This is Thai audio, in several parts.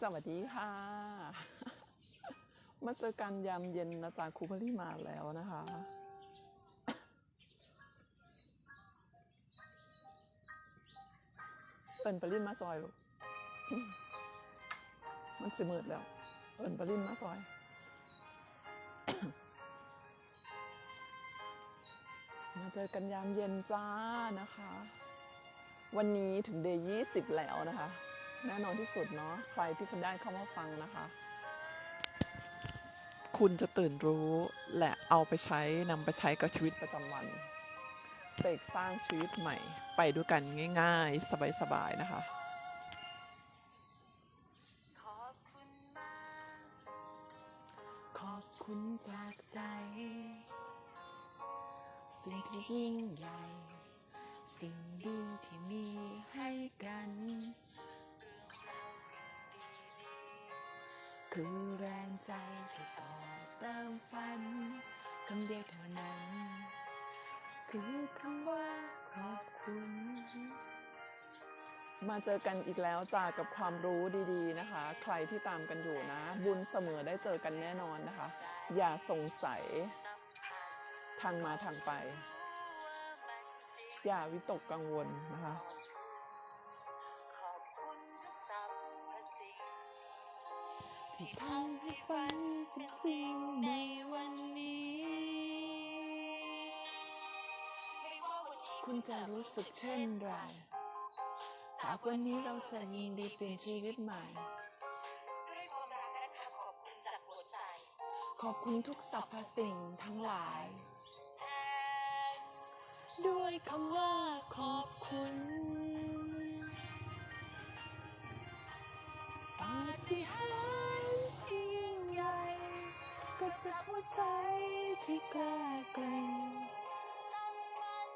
สวัสดีค่ะ มาเจอกันยามเย็นนะจ๊ะครูพลี่มาแล้วนะคะ เอินปรินมาซอยลูก มันสิมืดแล้ว เอินปรินมาซอยมาเจอกันยามเย็นจ้านะคะ วันนี้ถึงเดย์ยี่สิบแล้วนะคะ แน่นอนที่สุดเนาะใครที่คุณได้เข้ามาฟังนะคะ คุณจะตื่นรู้และเอาไปใช้นำไปใช้กับชีวิตประจำวันเสกสร้างชีวิตใหม่ ไปด้วยกันง่าย ๆ สบาย ๆ นะคะขอบคุณมากขอบคุณจากใจ สิ่งที่ยิ่งใหญ่ สิ่งดีที่มีให้กัน คือแรงใจที่ต่อเติมฝันคำเดียวเท่านั้น คือคำว่าขอบคุณ มาเจอกันอีกแล้วจากกับความรู้ดีๆนะคะ ใครที่ตามกันอยู่นะ บุญเสมอได้เจอกันแน่นอนนะคะ อย่าสงสัย ทางมาทางไป อย่าวิตกกังวลนะคะขอบคุณทุกสรรพสิ่งที่ทำให้ฝันเป็นจริงในวันนี้ไม่ว่าวันนี้ คุณจะรู้สึกเช่นไรหากวันนี้เราจะยินดีเปลี่ยนชีวิตใหม่ด้วยความรักและคำขอบคุณจากหัวใจขอบคุณทุกสรรพสิ่งทั้งหลายแทน ด้วยคำว่าขอบคุณ ปาฏิหาริย์ที่ยิ่งใหญ่ก็จากหัวใจที่กล้าแกร่งตั้งมั่น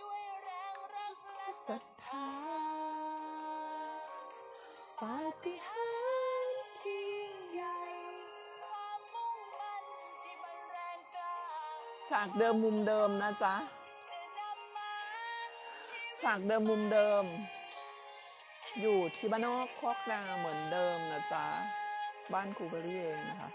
ด้วยแรงรักและศรัทธา ปาฏิหาริย์ที่ยิ่งใหญ่ ความมุ่งมั่นที่มันแรงกล้า ฉากเดิมมุมเดิมนะจ๊ะ ฉากเดิมมุมเดิม อยู่ที่บ้านนอกคอกนาเหมือนเดิมนะจ๊ะ บ้านครูเบอรี่เองนะคะ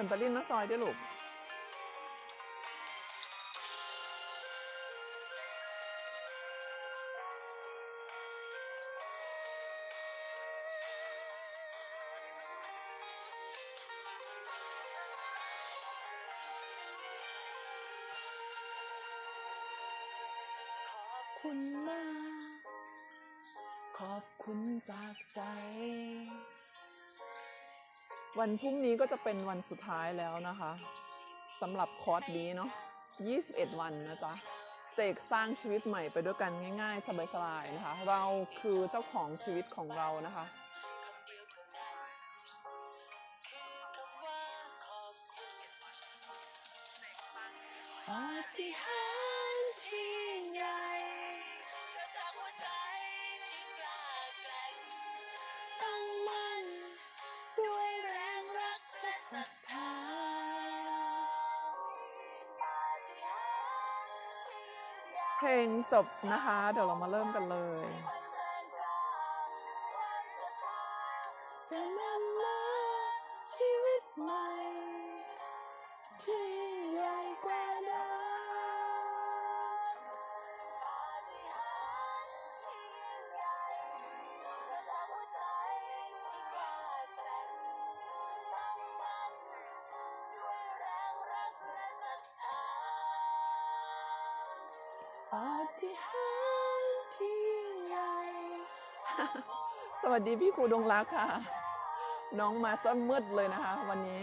เอินปรินมาซอยด้วยลูกคุณมาก ขอบคุณจากใจ วันพรุ่งนี้ก็จะเป็นวันสุดท้ายแล้วนะคะสำหรับคอร์สนี้เนาะ21 วันนะจ๊ะเสกสร้างชีวิตใหม่ไปด้วยกันง่าย ๆ สบายๆนะคะ เราคือเจ้าของชีวิตของเรานะคะ เพลงจบนะคะ เดี๋ยวเรามาเริ่มกันเลย สวัสดีพี่ครูดงรักค่ะ น้องมาซะมืดเลยนะคะ วันนี้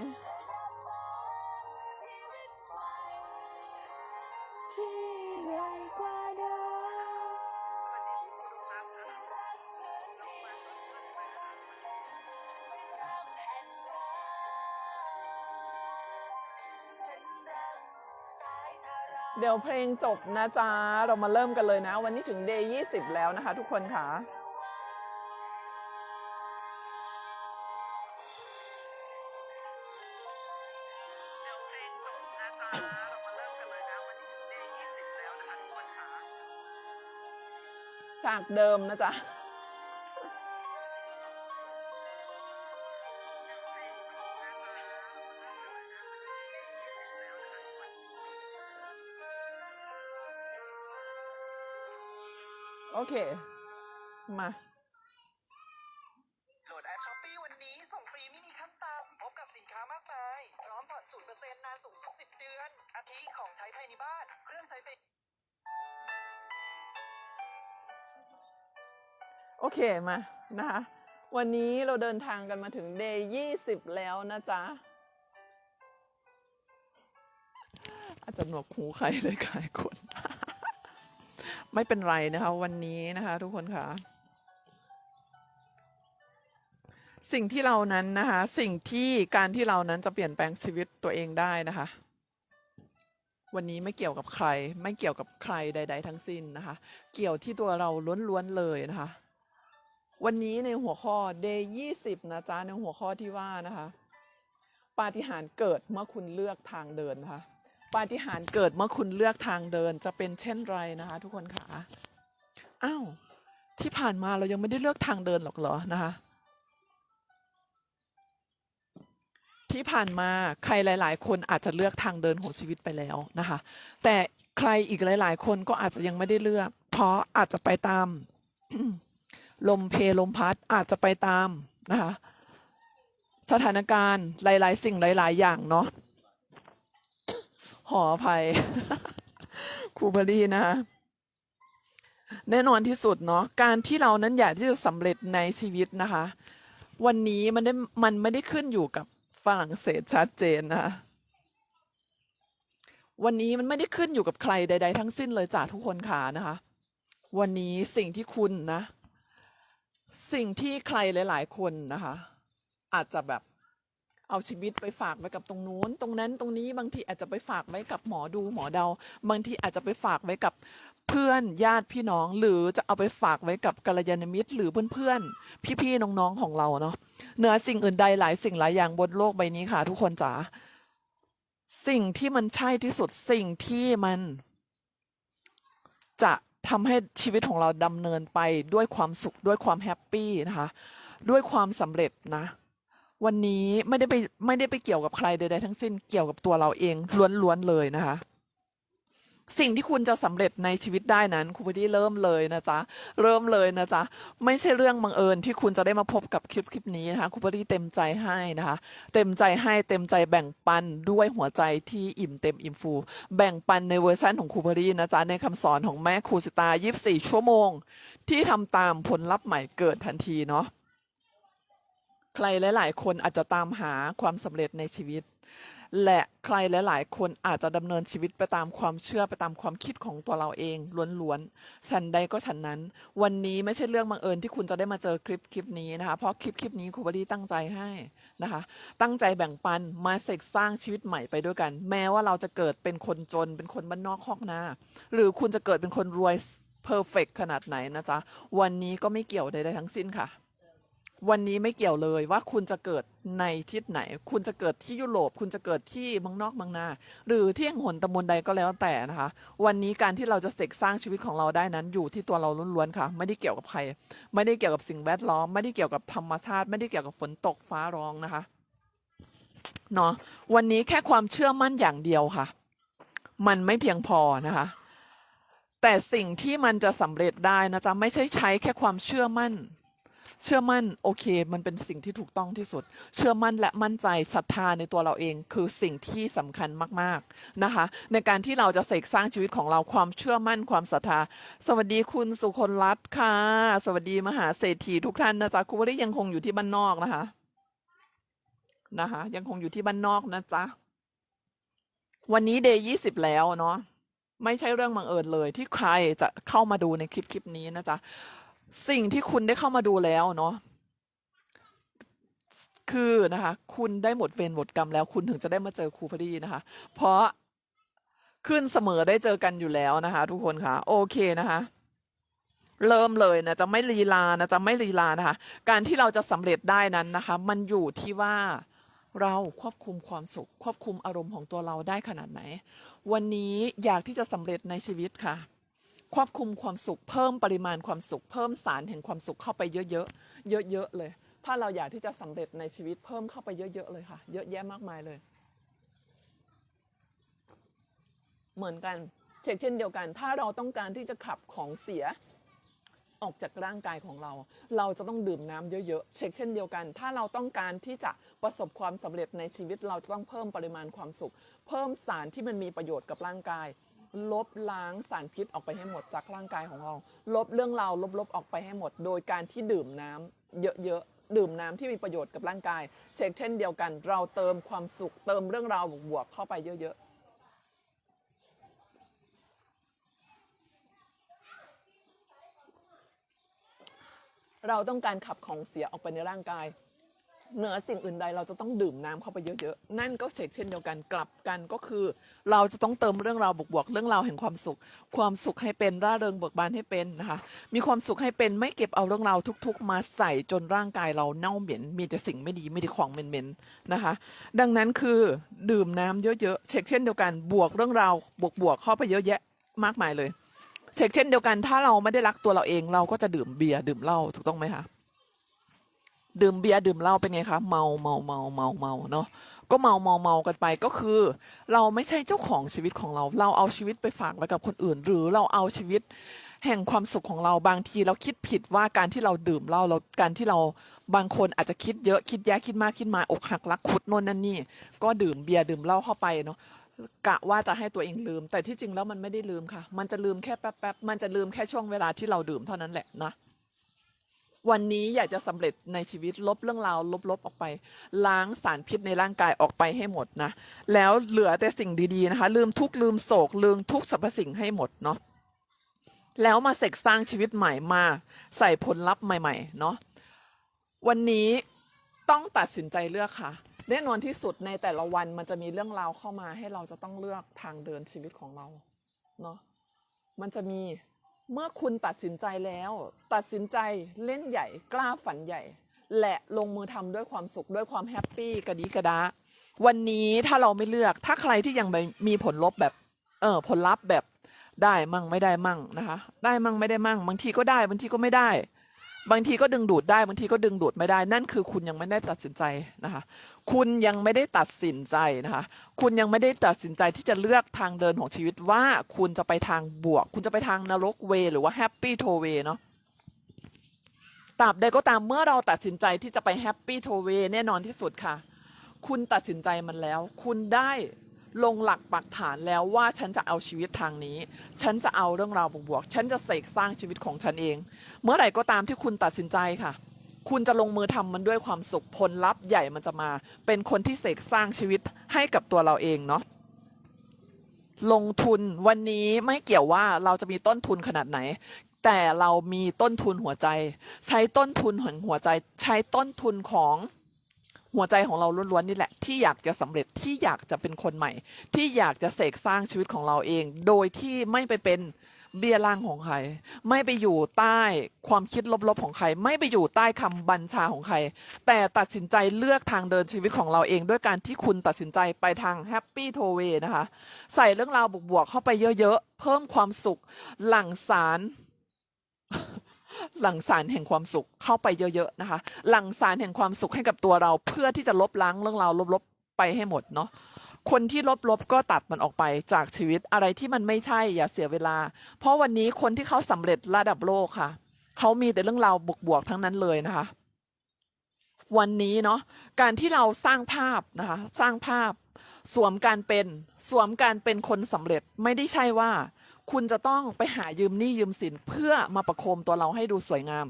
เดี๋ยวเพลงจบนะจ๊ะ เรามาเริ่มกันเลยนะ วันนี้ถึงเดย์ยี่สิบแล้วนะคะทุกคนค่ะากเดิมนะจ๊ะโอเค มา เคมานะคะวันนี้เราเดินทางกันมาถึง day 20แล้วนะจ๊ะ อาจจะหนวกหูใครเลยกายคนไม่เป็นไรนะคะ วันนี้นะคะ ทุกคนค่ะ สิ่งที่เรานั้นนะคะ สิ่งที่การที่เรานั้นจะเปลี่ยนแปลงชีวิตตัวเองได้นะคะ วันนี้ไม่เกี่ยวกับใคร ไม่เกี่ยวกับใครใด ๆ ทั้งสิ้นนะคะ เกี่ยวที่ตัวเราล้วนๆเลยนะคะ วันนี้ในหัวข้อ day 20 นะจ๊ะ ในหัวข้อที่ว่านะคะ ปาฏิหาริย์เกิดเมื่อคุณเลือกทางเดินนะคะ ปาฏิหาริย์เกิดเมื่อคุณเลือกทางเดินจะเป็นเช่นไรนะคะ ทุกคนคะอ้าวที่ผ่านมาเรายังไม่ได้เลือกทางเดินหรอกเหรอนะคะ ที่ผ่านมาใครหลาย ๆ คนอาจจะเลือกทางเดินของชีวิตไปแล้วนะคะ แต่ใครอีกหลาย ๆ คนก็อาจจะยังไม่ได้เลือก เพราะอาจจะไปตาม ลมเพลลมพัดอาจจะไปตามนะคะสถานการณ์หลาย ๆ สิ่งหลาย ๆ อย่างเนาะหออภัยครูเบอรี่นะคะแน่นอนที่สุดเนาะการที่เรานั้นอยากที่จะสำเร็จในชีวิตนะคะ วันนี้มันได้มันไม่ได้ขึ้นอยู่กับฝรั่งเศสชัดเจนนะคะวันนี้มันไม่ได้ขึ้นอยู่กับใครใด ๆ ทั้งสิ้นเลยจากทุกคนค่ะนะคะ วันนี้สิ่งที่คุณนะ สิ่งที่ใครหลาย ๆ คนนะคะ อาจจะแบบเอาชีวิตไปฝากไว้กับตรงนู้น ตรงนั้นตรงนี้บางทีอาจจะไปฝากไว้กับหมอดูหมอเดา บางทีอาจจะไปฝากไว้กับเพื่อนญาติพี่น้อง หรือจะเอาไปฝากไว้กับกัลยาณมิตร หรือเพื่อนๆพี่ๆน้องๆของเราเนาะเหนือสิ่งอื่นใดหลายสิ่งหลายอย่างบนโลกใบนี้ค่ะ ทุกคนจ๋าสิ่งที่มันใช่ที่สุดสิ่งที่มัน จะ ทำให้ชีวิตของเราดำเนินไปด้วยความสุขด้วยความแฮปปี้นะคะ ด้วยความสำเร็จนะ วันนี้ไม่ได้ไปไม่ได้ไปเกี่ยวกับใครใดๆทั้งสิ้นเกี่ยวกับตัวเราเองล้วนๆเลยนะคะ สิ่งที่คุณจะสำเร็จในชีวิตได้นั้นครูพอดีเริ่มเลยนะจ๊ะเริ่มเลยนะจ๊ะไม่ใช่เรื่องบังเอิญที่คุณจะได้มาพบกับคลิปคลิปนี้นะคะครูพอดีเต็มใจให้นะคะ เต็มใจให้เต็มใจแบ่งปันด้วยหัวใจที่อิ่มเต็มอิ่มฟู แบ่งปันในเวอร์ชันของครูพอดีนะจ๊ะในคำสอนของแม่ครูสิตา 24 ชั่วโมง ที่ทำตามผลลัพธ์ใหม่เกิดทันทีเนาะใครหลาย ๆ คนอาจจะตามหาความสำเร็จในชีวิต และใครหลาย ๆ คนอาจจะดำเนินชีวิตไปตามความเชื่อไปตามความคิดของตัวเราเองล้วนๆฉันใดก็ฉันนั้น วันนี้ไม่ใช่เรื่องบังเอิญที่คุณจะได้มาเจอคลิปคลิปนี้นะคะ เพราะคลิปคลิปนี้ครูบดีตั้งใจให้นะคะ ตั้งใจแบ่งปันมาเสกสร้างชีวิตใหม่ไปด้วยกัน แม้ว่าเราจะเกิดเป็นคนจนเป็นคนบ้านนอกคอกนาหรือคุณจะเกิดเป็นคนรวยเพอร์เฟกขนาดไหนนะจ๊ะวันนี้ก็ไม่เกี่ยวใดๆทั้งสิ้นค่ะ วันนี้ไม่เกี่ยวเลยว่าคุณจะเกิดในทิศไหน คุณจะเกิดที่ยุโรป คุณจะเกิดที่มืองนอกมืองนา หรือที่แห่งหนตำบลใดก็แล้วแต่นะคะ วันนี้การที่เราจะเสกสร้างชีวิตของเราได้นั้นอยู่ที่ตัวเราล้วนๆค่ะ ไม่ได้เกี่ยวกับใคร ไม่ได้เกี่ยวกับสิ่งแวดล้อม ไม่ได้เกี่ยวกับธรรมชาติ ไม่ได้เกี่ยวกับฝนตกฟ้าร้องนะคะ เนาะวันนี้แค่ความเชื่อมั่นอย่างเดียวค่ะ มันไม่เพียงพอนะคะ แต่สิ่งที่มันจะสำเร็จได้นะจ๊ะไม่ใช่ใช้แค่ความเชื่อมั่น เชื่อมั่นโอเค มันเป็นสิ่งที่ถูกต้องที่สุด เชื่อมั่นและมั่นใจศรัทธาในตัวเราเองคือสิ่งที่สำคัญมากๆนะคะ ในการที่เราจะเสกสร้างชีวิตของเราความเชื่อมั่นความศรัทธา สวัสดีคุณสุคนรัตน์ค่ะ สวัสดีมหาเศรษฐีทุกท่านนะจ๊ะคุณวริยังคงอยู่ที่บ้านนอกนะคะนะคะ ยังคงอยู่ที่บ้านนอกนะจ๊ะวันนี้เดย์ยี่สิบแล้วเนาะไม่ใช่เรื่องบังเอิญเลยที่ใครจะเข้ามาดูในคลิปคลิปนี้นะจ๊ะ สิ่งที่คุณได้เข้ามาดูแล้วเนาะคือนะคะ คุณได้หมดเวรหมดกรรมแล้ว คุณถึงจะได้มาเจอครูพอดีนะคะ เพราะขึ้นเสมอได้เจอกันอยู่แล้วนะคะ ทุกคนค่ะ โอเคนะคะเริ่มเลยนะจะไม่ลีลานะจะไม่ลีลานะคะ การที่เราจะสำเร็จได้นั้นนะคะ มันอยู่ที่ว่าเราควบคุมความสุข ควบคุมอารมณ์ของตัวเราได้ขนาดไหน วันนี้อยากที่จะสำเร็จในชีวิตค่ะ ควบคุมความสุขเพิ่มปริมาณความสุข เพิ่มสารแห่งความสุขเข้าไปเยอะๆเยอะๆเลย ถ้าเราอยากที่จะสำเร็จในชีวิตเพิ่มเข้าไปเยอะๆเลยค่ะ เยอะแยะมากมายเลย เหมือนกันเช่นเช่นเดียวกัน ถ้าเราต้องการที่จะขับของเสียออกจากร่างกายของเรา เราจะต้องดื่มน้ำเยอะๆ เช็คเช่นเดียวกัน ถ้าเราต้องการที่จะประสบความสำเร็จในชีวิต เราจะต้องเพิ่มปริมาณความสุข เพิ่มสารที่มันมีประโยชน์กับร่างกาย ลบล้างสารพิษออกไปให้หมดจากร่างกายของเรา ลบเรื่องราวลบๆออกไปให้หมด โดยการที่ดื่มน้ำเยอะๆ ดื่มน้ำที่มีประโยชน์กับร่างกายเช็คเช่นเดียวกัน เราเติมความสุขเติมเรื่องราวบวกๆเข้าไปเยอะๆเราต้องการขับของเสียออกไปในร่างกาย เหนือสิ่งอื่นใดเราจะต้องดื่มน้ำเข้าไปเยอะๆ นั่นก็เช็คเช่นเดียวกันกลับกันก็คือ เราจะต้องเติมเรื่องราวบวกๆเรื่องราวแห่งความสุข ความสุขให้เป็นร่าเริงเบิกบานให้เป็นนะคะมีความสุขให้เป็นไม่เก็บเอาเรื่องราวทุก ๆ มาใส่จนร่างกายเราเน่าเหม็น มีแต่สิ่งไม่ดีมีแต่ของเหม็นๆนะคะ ดังนั้นคือดื่มน้ำเยอะๆเช็คเช่นเดียวกันบวกเรื่องราวบวกๆเข้าไปเยอะแยะมากมายเลยเช็คเช่นเดียวกันถ้าเราไม่ได้รักตัวเราเอง เราก็จะดื่มเบียร์ดื่มเหล้าถูกต้องไหมคะ ดื่มเบียร์ดื่มเหล้าเป็นไงคะเมาเมาเมาเมาเมาเนาะก็เมาเมาเมากันไปก็คือ เราไม่ใช่เจ้าของชีวิตของเรา เราเอาชีวิตไปฝากไว้กับคนอื่น หรือเราเอาชีวิตแห่งความสุขของเราบางทีเราคิดผิดว่าการที่เราดื่มเหล้าเราการที่เราบางคนอาจจะคิดเยอะคิดแยะคิดมากคิดมาอกหักรักคุดนนนั่นนี่ก็ดื่มเบียร์ดื่มเหล้าเข้าไปเนาะกะว่าจะให้ตัวเองลืม แต่ที่จริงแล้วมันไม่ได้ลืมค่ะ มันจะลืมแค่แป๊บๆมันจะลืมแค่ช่วงเวลาที่เราดื่มเท่านั้นแหละนะ วันนี้อยากจะสำเร็จในชีวิตลบเรื่องราวลบๆออกไป ล้างสารพิษในร่างกายออกไปให้หมดนะ แล้วเหลือแต่สิ่งดีๆนะคะ ลืมทุกข์ลืมโศกลืมทุกสรรพสิ่งให้หมดเนาะแล้วมาเสกสร้างชีวิตใหม่มาใส่ผลลัพธ์ใหม่ๆเนาะวันนี้ต้องตัดสินใจเลือกค่ะแน่นอนที่สุดในแต่ละวันมันจะมีเรื่องราวเข้ามาให้เราจะต้องเลือกทางเดินชีวิตของเราเนาะมันจะมี เมื่อคุณตัดสินใจแล้ว ตัดสินใจเล่นใหญ่กล้าฝันใหญ่ และลงมือทำด้วยความสุขด้วยความแฮปปี้กระดีกระดา วันนี้ถ้าเราไม่เลือกถ้าใครที่ยังม่มีผลลบแบบเออผลลัพธ์แบบได้มั่งไม่ได้มั่งนะคะ ได้มั่งไม่ได้มั่ง บางทีก็ได้บางทีก็ไม่ได้ บางทีก็ดึงดูดได้บางทีก็ดึงดูดไม่ได้ นั่นคือคุณยังไม่ได้ตัดสินใจนะคะ คุณยังไม่ได้ตัดสินใจนะคะ คุณยังไม่ได้ตัดสินใจที่จะเลือกทางเดินของชีวิตว่าคุณจะไปทางบวก คุณจะไปทางนรกเว หรือว่าแฮปปี้โทเวเนาะตราบใดก็ตามเมื่อเราตัดสินใจที่จะไปแฮปปี้โทเวแน่นอนที่สุดค่ะ คุณตัดสินใจมันแล้ว คุณได้ ลงหลักปักฐานแล้วว่าฉันจะเอาชีวิตทางนี้ ฉันจะเอาเรื่องราวบวกๆ ฉันจะเสกสร้างชีวิตของฉันเอง เมื่อไหร่ก็ตามที่คุณตัดสินใจค่ะ คุณจะลงมือทำมันด้วยความสุขผลลัพธ์ใหญ่มันจะมา เป็นคนที่เสกสร้างชีวิตให้กับตัวเราเองเนาะ ลงทุนวันนี้ไม่เกี่ยวว่าเราจะมีต้นทุนขนาดไหน แต่เรามีต้นทุนหัวใจ ใช้ต้นทุนของหัวใจ ใช้ต้นทุนของ หัวใจของเราล้วนๆนี่แหละ ที่อยากจะสำเร็จที่อยากจะเป็นคนใหม่ ที่อยากจะเสกสร้างชีวิตของเราเอง โดยที่ไม่ไปเป็นเบียร์ล่างของใคร ไม่ไปอยู่ใต้ความคิดลบๆของใคร ไม่ไปอยู่ใต้คำบัญชาของใคร แต่ตัดสินใจเลือกทางเดินชีวิตของเราเอง ด้วยการที่คุณตัดสินใจไปทางแฮปปี้โทเวนะคะ ใส่เรื่องราวบวกๆเข้าไปเยอะๆ เพิ่มความสุขหลั่งสาร หลั่งสารแห่งความสุขเข้าไปเยอะๆนะคะ หลั่งสารแห่งความสุขให้กับตัวเรา เพื่อที่จะลบล้างเรื่องราวลบๆไปให้หมดเนาะคนที่ลบๆก็ตัดมันออกไปจากชีวิตอะไรที่มันไม่ใช่อย่าเสียเวลา เพราะวันนี้คนที่เขาสำเร็จระดับโลกค่ะ เขามีแต่เรื่องราวบวกๆทั้งนั้นเลยนะคะ วันนี้เนาะการที่เราสร้างภาพนะคะ สร้างภาพ สวมการเป็น สวมการเป็นคนสำเร็จไม่ได้ใช่ว่า คุณจะต้องไปหายืมหนี้ยืมสินเพื่อมาประโคมตัวเราให้ดูสวยงาม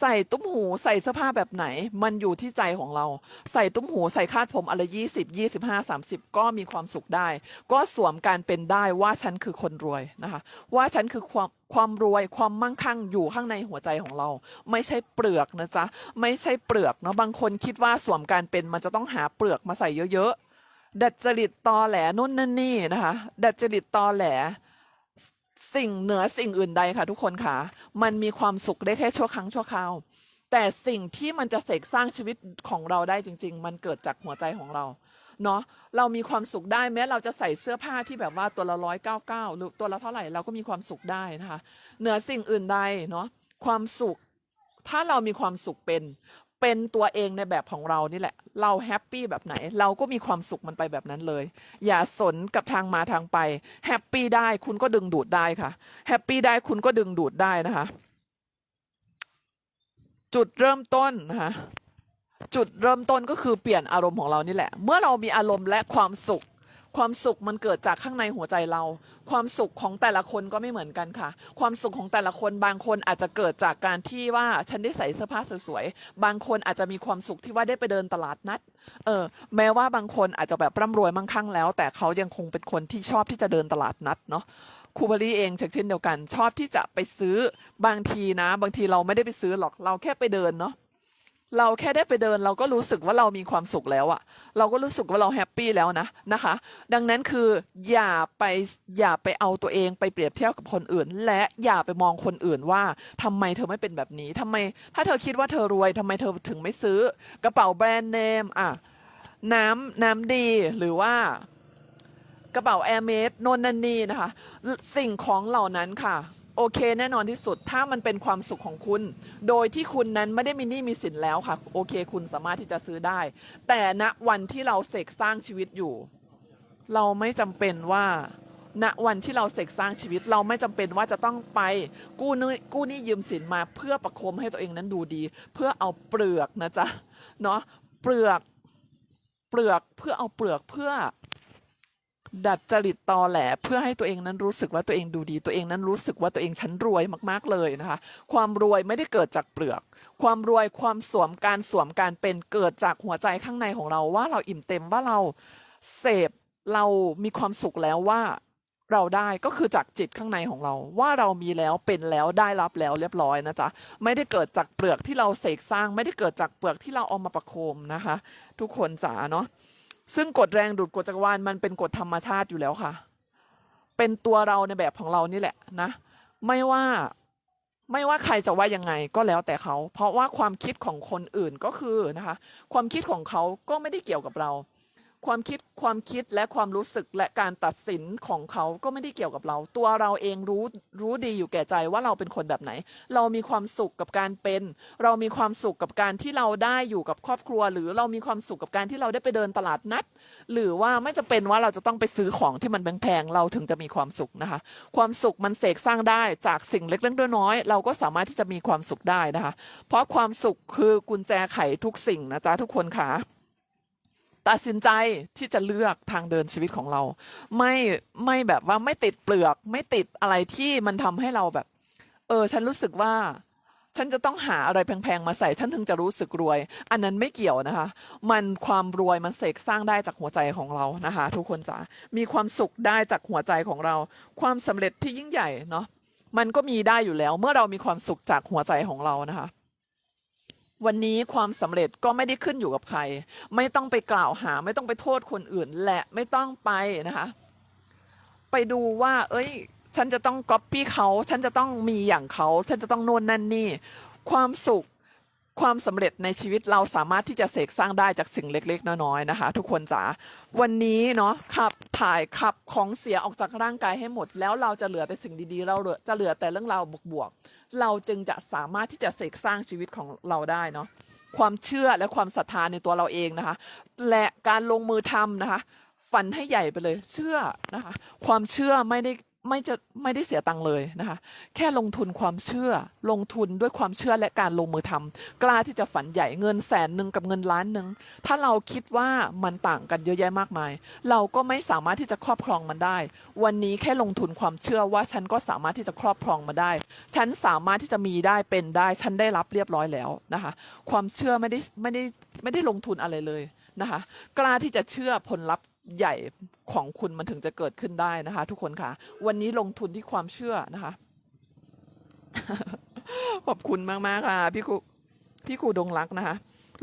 ใส่ตุ้มหูใส่เสื้อผ้าแบบไหน มันอยู่ที่ใจของเรา ใส่ตุ้มหูใส่คาดผมอะไรยี่สิบยี่สิบห้าสามสิบก็มีความสุขได้ ก็สวมการเป็นได้ว่าฉันคือคนรวยนะคะ ว่าฉันคือความความรวยความมั่งคั่งอยู่ข้างในหัวใจของเรา ไม่ใช่เปลือกนะจ๊ะไม่ใช่เปลือกเนาะบางคนคิดว่าสวมการเป็นมันจะต้องหาเปลือกมาใส่เยอะๆดัดจริตตอแหลนู่นนั่นนี่นะคะดัดจริตตอแหล สิ่งเหนือสิ่งอื่นใดค่ะทุกคนค่ะ มันมีความสุขได้แค่ชั่วครั้งชั่วคราว แต่สิ่งที่มันจะเสกสร้างชีวิตของเราได้จริง ๆ มันเกิดจากหัวใจของเราเนาะเรามีความสุขได้แม้เราจะใส่เสื้อผ้าที่แบบว่าตัวละร้อยเก้าเก้าหรือตัวละเท่าไหร่เราก็มีความสุขได้นะคะ เหนือสิ่งอื่นใดเนาะความสุข ถ้าเรามีความสุขเป็น เป็นตัวเองในแบบของเรานี่แหละ เราแฮปปี้แบบไหน เราก็มีความสุขมันไปแบบนั้นเลย อย่าสนกับทางมาทางไป แฮปปี้ได้คุณก็ดึงดูดได้ค่ะ แฮปปี้ได้คุณก็ดึงดูดได้นะคะ จุดเริ่มต้นนะคะ จุดเริ่มต้นก็คือเปลี่ยนอารมณ์ของเรานี่แหละ เมื่อเรามีอารมณ์และความสุข ความสุขมันเกิดจากข้างในหัวใจเรา ความสุขของแต่ละคนก็ไม่เหมือนกันค่ะ ความสุขของแต่ละคนบางคนอาจจะเกิดจากการที่ว่าฉันได้ใส่เสื้อผ้าสวยๆ บางคนอาจจะมีความสุขที่ว่าได้ไปเดินตลาดนัด เออ แม้ว่าบางคนอาจจะแบบร่ำรวยมั่งคั่งแล้ว แต่เขายังคงเป็นคนที่ชอบที่จะเดินตลาดนัดเนาะครูบารีเองเช่นเดียวกัน ชอบที่จะไปซื้อบางทีนะ บางทีเราไม่ได้ไปซื้อหรอกเราแค่ไปเดินเนาะ เราแค่ได้ไปเดินเราก็รู้สึกว่าเรามีความสุขแล้วอะเราก็รู้สึกว่าเราแฮปปี้แล้วนะนะคะ ดังนั้นคืออย่าไปอย่าไปเอาตัวเองไปเปรียบเทียบกับคนอื่น และอย่าไปมองคนอื่นว่าทำไมเธอไม่เป็นแบบนี้ทำไม ถ้าเธอคิดว่าเธอรวยทำไมเธอถึงไม่ซื้อกระเป๋าแบรนด์เนมอะน้ำน้ำดีหรือว่ากระเป๋าแอร์เมสโนนนันนี่นะคะ สิ่งของเหล่านั้นค่ะ โอเคแน่นอนที่สุดถ้ามันเป็นความสุขของคุณ โดยที่คุณนั้นไม่ได้มีหนี้มีสินแล้วค่ะ โอเค คุณสามารถที่จะซื้อได้ แต่ณวันที่เราเสกสร้างชีวิตอยู่ เราไม่จำเป็นว่าณวันที่เราเสกสร้างชีวิตเราไม่จำเป็นว่าจะต้องไปกู้นี้กู้นี้ยืมสินมาเพื่อประคมให้ตัวเองนั้นดูดี เพื่อเอาเปลือกนะจ๊ะเนาะเปลือกเปลือกเพื่อเอาเปลือกเพื่อ ดัดจริตตอแหลเพื่อให้ตัวเองนั้นรู้สึกว่าตัวเองดูดี ตัวเองนั้นรู้สึกว่าตัวเองฉันรวยมากๆเลยนะคะ ความรวยไม่ได้เกิดจากเปลือก ความรวยความสวมการสวมการเป็นเกิดจากหัวใจข้างในของเราว่าเราอิ่มเต็มว่าเราเสพเรามีความสุขแล้วว่าเราได้ก็คือจากจิตข้างในของเรา ว่าเรามีแล้วเป็นแล้วได้รับแล้วเรียบร้อยนะจ๊ะไม่ได้เกิดจากเปลือกที่เราเสกสร้าง ไม่ได้เกิดจากเปลือกที่เราเอามาประโคมนะคะ ทุกคนจ๋าเนาะ ซึ่งกฎแรงดูดกฎจักรวาลมันเป็นกฎธรรมชาติอยู่แล้วค่ะ เป็นตัวเราในแบบของเรานี่แหละนะ ไม่ว่าไม่ว่าใครจะว่ายังไงก็แล้วแต่เขา เพราะว่าความคิดของคนอื่นก็คือนะคะ ความคิดของเขาก็ไม่ได้เกี่ยวกับเรา ความคิดความคิดและความรู้สึกและการตัดสินของเขาก็ไม่ได้เกี่ยวกับเรา ตัวเราเองรู้รู้ดีอยู่แก่ใจว่าเราเป็นคนแบบไหน เรามีความสุขกับการเป็น เรามีความสุขกับการที่เราได้อยู่กับครอบครัว หรือเรามีความสุขกับการที่เราได้ไปเดินตลาดนัด หรือว่าไม่จะเป็นว่าเราจะต้องไปซื้อของที่มันแพงๆเราถึงจะมีความสุขนะคะ ความสุขมันเสกสร้างได้จากสิ่งเล็กๆน้อยๆเราก็สามารถที่จะมีความสุขได้นะคะ เพราะความสุขคือกุญแจไขทุกสิ่งนะจ๊ะทุกคนค่ะ ตัดสินใจที่จะเลือกทางเดินชีวิตของเรา ไม่ไม่แบบว่าไม่ติดเปลือก ไม่ติดอะไรที่มันทำให้เราแบบ เออ ฉันรู้สึกว่า ฉันจะต้องหาอะไรแพงๆมาใส่ ฉันถึงจะรู้สึกรวย อันนั้นไม่เกี่ยวนะคะ มันความรวยมันเสกสร้างได้จากหัวใจของเรานะคะ ทุกคนจ๋ามีความสุขได้จากหัวใจของเรา ความสำเร็จที่ยิ่งใหญ่เนาะมันก็มีได้อยู่แล้ว เมื่อเรามีความสุขจากหัวใจของเรานะคะ วันนี้ความสำเร็จก็ไม่ได้ขึ้นอยู่กับใคร ไม่ต้องไปกล่าวหา ไม่ต้องไปโทษคนอื่น และไม่ต้องไปนะคะ ไปดูว่า เอ้ย ฉันจะต้องก๊อปปี้เขา ฉันจะต้องมีอย่างเขา ฉันจะต้องโน่นนั่นนี่ ความสุข ความสำเร็จในชีวิตเราสามารถที่จะเสกสร้างได้จากสิ่งเล็ก ๆ น้อยๆนะคะ ทุกคนจ๋าวันนี้เนาะขับถ่ายขับของเสียออกจากร่างกายให้หมด แล้วเราจะเหลือแต่สิ่งดีๆ เราเหลือจะเหลือแต่เรื่องราวบวกๆเราจึงจะสามารถที่จะเสกสร้างชีวิตของเราได้เนาะความเชื่อและความศรัทธาในตัวเราเองนะคะ และการลงมือทำนะคะ ฝันให้ใหญ่ไปเลยเชื่อนะคะ ความเชื่อไม่ได้ ไม่จะไม่ได้เสียตังค์เลยนะคะ แค่ลงทุนความเชื่อ ลงทุนด้วยความเชื่อและการลงมือทำกล้าที่จะฝันใหญ่เงินแสนหนึ่งกับเงินล้านหนึ่งถ้าเราคิดว่ามันต่างกันเยอะแยะมากมาย เราก็ไม่สามารถที่จะครอบครองมันได้ วันนี้แค่ลงทุนความเชื่อว่าฉันก็สามารถที่จะครอบครองมาได้ ฉันสามารถที่จะมีได้เป็นได้ ฉันได้รับเรียบร้อยแล้วนะคะ ความเชื่อไม่ได้ไม่ได้ไม่ได้ลงทุนอะไรเลยนะคะ กล้าที่จะเชื่อผลลัพธ์ ใหญ่ของคุณมันถึงจะเกิดขึ้นได้นะคะ ทุกคนค่ะ วันนี้ลงทุนที่ความเชื่อนะคะ ขอบคุณมาก ๆ ค่ะ พี่ครูพี่ครูดงรักนะคะ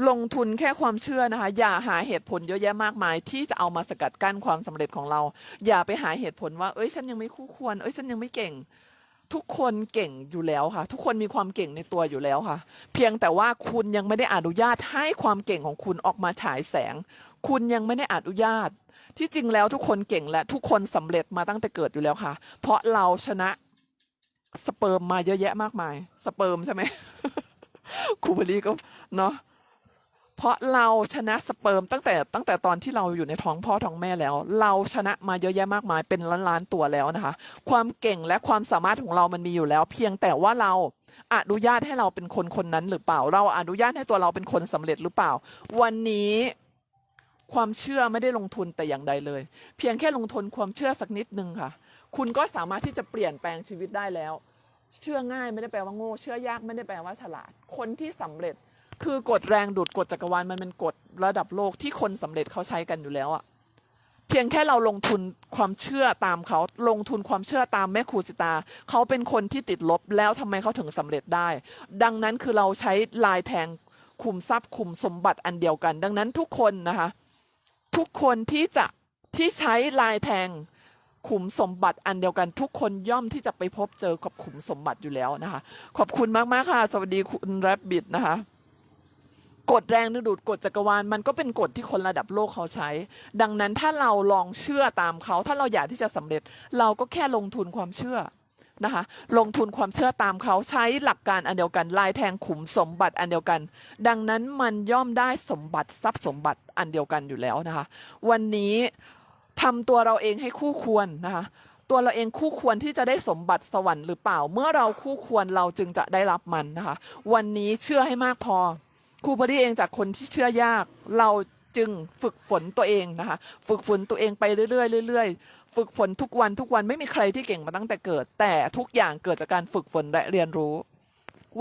ลงทุนแค่ความเชื่อนะคะ อย่าหาเหตุผลเยอะแยะมากมาย ที่จะเอามาสกัดกั้นความสำเร็จของเรา อย่าไปหาเหตุผลว่า เอ้ย ฉันยังไม่คู่ควร เอ้ย ฉันยังไม่เก่ง ทุกคนเก่งอยู่แล้วค่ะ ทุกคนมีความเก่งในตัวอยู่แล้วค่ะ เพียงแต่ว่าคุณยังไม่ได้อนุญาตให้ความเก่งของคุณออกมาฉายแสง คุณยังไม่ได้อนุญาต ที่จริงแล้วทุกคนเก่งและทุกคนสำเร็จมาตั้งแต่เกิดอยู่แล้วค่ะ เพราะเราชนะสเปิร์มมาเยอะแยะมากมาย สเปิร์มใช่ไหม ครูบรีก็เนาะเพราะเราชนะสเปิร์มตั้งแต่ตั้งแต่ตอนที่เราอยู่ในท้องพ่อท้องแม่แล้ว เราชนะมาเยอะแยะมากมาย เป็นล้านล้านตัวแล้วนะคะ ความเก่งและความสามารถของเรามันมีอยู่แล้ว เพียงแต่ว่าเราอนุญาตให้เราเป็นคนคนนั้นหรือเปล่า เราอนุญาตให้ตัวเราเป็นคนสำเร็จหรือเปล่า วันนี้ ความเชื่อไม่ได้ลงทุนแต่อย่างใดเลย เพียงแค่ลงทุนความเชื่อสักนิดนึงค่ะ คุณก็สามารถที่จะเปลี่ยนแปลงชีวิตได้แล้ว เชื่อง่ายไม่ได้แปลว่าโง่เชื่อยากไม่ได้แปลว่าฉลาด คนที่สำเร็จคือกฎแรงดูดกฎจักรวาลมันเป็นกฎระดับโลกที่คนสำเร็จเขาใช้กันอยู่แล้วอะเพียงแค่เราลงทุนความเชื่อตามเขาลงทุนความเชื่อตามแม่ครูสิตา เขาเป็นคนที่ติดลบแล้วทำไมเขาถึงสำเร็จได้ ดังนั้นคือเราใช้ลายแทงคุมทรัพย์คุมสมบัติอันเดียวกัน ดังนั้นทุกคนนะคะ ทุกคนที่จะที่ใช้ลายแทงขุมสมบัติอันเดียวกันทุกคนย่อมที่จะไปพบเจอกับขุมสมบัติอยู่แล้วนะคะ ขอบคุณมาก ๆ ค่ะ สวัสดีคุณแรบบิทนะคะกฎแรงดึงดูดกฎจักรวาลมันก็เป็นกฎที่คนระดับโลกเขาใช้ ดังนั้นถ้าเราลองเชื่อตามเขา ถ้าเราอยากที่จะสำเร็จ เราก็แค่ลงทุนความเชื่อ นะคะ ลงทุนความเชื่อตามเขาใช้หลักการอันเดียวกัน ลายแทงขุมสมบัติอันเดียวกัน ดังนั้นมันย่อมได้สมบัติทรัพย์สมบัติอันเดียวกันอยู่แล้วนะคะ วันนี้ทำตัวเราเองให้คู่ควรนะคะ ตัวเราเองคู่ควรที่จะได้สมบัติสวรรค์หรือเปล่า เมื่อเราคู่ควรเราจึงจะได้รับมันนะคะ วันนี้เชื่อให้มากพอครูพอดีเองจากคนที่เชื่อยากเราจึงฝึกฝนตัวเองนะคะ ฝึกฝนตัวเองไปเรื่อยๆเรื่อยฝึกฝนทุกวันทุกวันไม่มีใครที่เก่งมาตั้งแต่เกิด แต่ทุกอย่างเกิดจากการฝึกฝนและเรียนรู้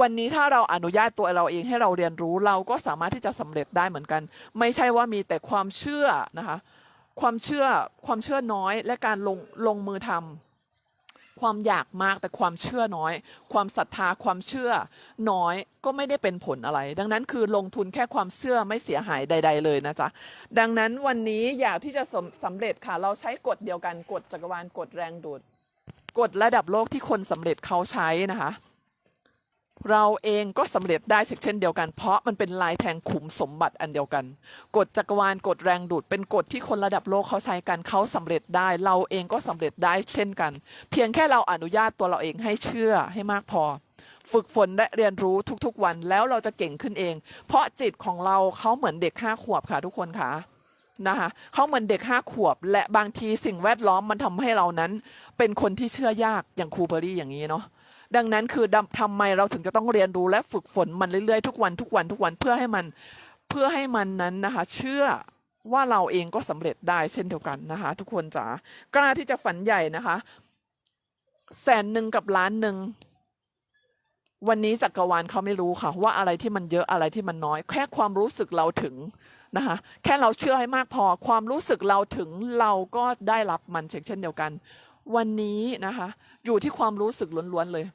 วันนี้ถ้าเราอนุญาตตัวเราเองให้เราเรียนรู้ เราก็สามารถที่จะสำเร็จได้เหมือนกัน ไม่ใช่ว่ามีแต่ความเชื่อนะคะ ความเชื่อความเชื่อน้อยและการลงลงมือทำ ความอยากมากแต่ความเชื่อน้อย ความศรัทธาความเชื่อน้อยก็ไม่ได้เป็นผลอะไร ดังนั้นคือลงทุนแค่ความเชื่อไม่เสียหายใด ๆ เลยนะจ๊ะดังนั้นวันนี้อยากที่จะสำสำเร็จค่ะ เราใช้กฎเดียวกันกฎจักรวาลกฎแรงดูดกฎระดับโลกที่คนสำเร็จเขาใช้นะคะ เราเองก็สำเร็จได้เช่นเดียวกัน เพราะมันเป็นลายแทงขุมสมบัติอันเดียวกัน กฎจักรวาลกฎแรงดูด เป็นกฎที่คนระดับโลกเขาใช้กันเขาสำเร็จได้ เราเองก็สำเร็จได้เช่นกัน เพียงแค่เราอนุญาตตัวเราเองให้เชื่อให้มากพอ ฝึกฝนและเรียนรู้ทุกๆวันแล้วเราจะเก่งขึ้นเอง เพราะจิตของเราเขาเหมือนเด็กห้าขวบค่ะทุกคนค่ะนะคะเขาเหมือนเด็กห้าขวบ และบางทีสิ่งแวดล้อมมันทำให้เรานั้น เป็นคนที่เชื่อยากอย่างครูเบอรี่อย่างนี้เนาะ ดังนั้นคือทำไมเราถึงจะต้องเรียนรู้และฝึกฝนมันเรื่อยๆทุกวันทุกวันทุกวันเพื่อให้มันเพื่อให้มันนั้นนะคะ เชื่อว่าเราเองก็สำเร็จได้เช่นเดียวกันนะคะ ทุกคนจ๋ากล้าที่จะฝันใหญ่นะคะ แสนหนึ่งกับล้านหนึ่งวันนี้จักรวาลเขาไม่รู้ค่ะ ว่าอะไรที่มันเยอะอะไรที่มันน้อย แค่ความรู้สึกเราถึงนะคะแค่เราเชื่อให้มากพอ ความรู้สึกเราถึงเราก็ได้รับมันเช่นเดียวกัน วันนี้นะคะ อยู่ที่ความรู้สึกล้วนๆเลย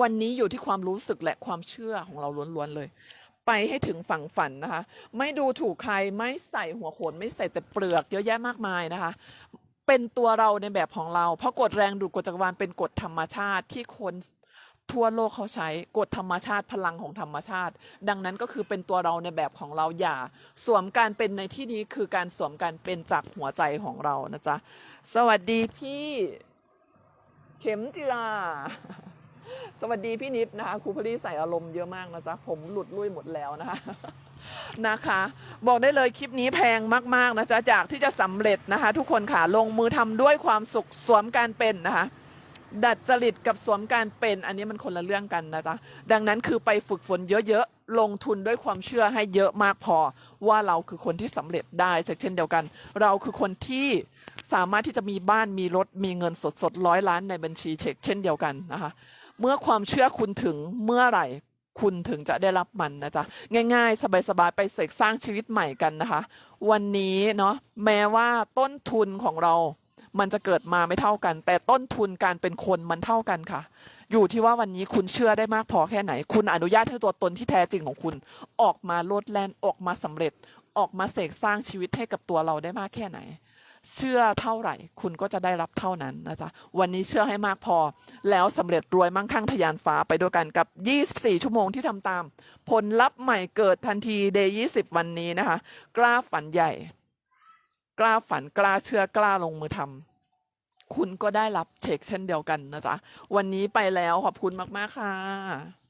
วันนี้อยู่ที่ความรู้สึกและความเชื่อของเราล้วนๆเลย ไปให้ถึงฝั่งฝันนะคะ ไม่ดูถูกใครไม่ใส่หัวโขนไม่ใส่แต่เปลือกเยอะแยะมากมายนะคะ เป็นตัวเราในแบบของเรา เพราะกฎแรงดูดกฎจักรวาลเป็นกฎธรรมชาติที่คน ทั่วโลกเขาใช้กฎธรรมชาติพลังของธรรมชาติ ดังนั้นก็คือเป็นตัวเราในแบบของเราอย่า สวมการเป็นในที่นี้คือการสวมการเป็นจากหัวใจของเรานะจ๊ะสวัสดีพี่ เข็มจิราสวัสดีพี่นิดนะคะครูพลีใส่อารมณ์เยอะมากนะจ๊ะผมหลุดลุ่ยหมดแล้วนะคะนะคะ บอกได้เลยคลิปนี้แพงมากๆนะจ๊ะจากที่จะสำเร็จนะคะ ทุกคนค่ะลงมือทำด้วยความสุขสวมการเป็นนะคะ ดัดจริตกับสวมการเป็นอันนี้มันคนละเรื่องกันนะจ๊ะดังนั้นคือไปฝึกฝนเยอะๆ ลงทุนด้วยความเชื่อให้เยอะมากพอ ว่าเราคือคนที่สำเร็จได้เช่นเดียวกัน เราคือคนที่สามารถที่จะมีบ้านมีรถมีเงินสดสดร้อยล้านในบัญชีเช็ค เช่นเดียวกันนะคะเมื่อความเชื่อคุณถึงเมื่อไหร่คุณถึงจะได้รับมันนะจ๊ะง่าย ๆ สบายๆไปเสกสร้างชีวิตใหม่กันนะคะ วันนี้เนาะแม้ว่าต้นทุนของเรา มันจะเกิดมาไม่เท่ากัน แต่ต้นทุนการเป็นคนมันเท่ากันค่ะ อยู่ที่ว่าวันนี้คุณเชื่อได้มากพอแค่ไหน คุณอนุญาตให้ตัวตนที่แท้จริงของคุณ ออกมาโลดแล่นออกมาสำเร็จ ออกมาเสกสร้างชีวิตให้กับตัวเราได้มากแค่ไหน เชื่อเท่าไหร่ คุณก็จะได้รับเท่านั้นนะจ๊ะวันนี้เชื่อให้มากพอ แล้วสำเร็จรวยมั่งคั่งทะยานฟ้าไปด้วยกันกับ 24 ชั่วโมงที่ทำตาม ผลลัพธ์ใหม่เกิดทันทีเดย์20 วันนี้นะคะ กล้าฝันใหญ่ กล้าฝันกล้าเชื่อกล้าลงมือทำคุณก็ได้รับเช็คเช่นเดียวกันนะจ๊ะ วันนี้ไปแล้วขอบคุณมาก ๆ ค่ะ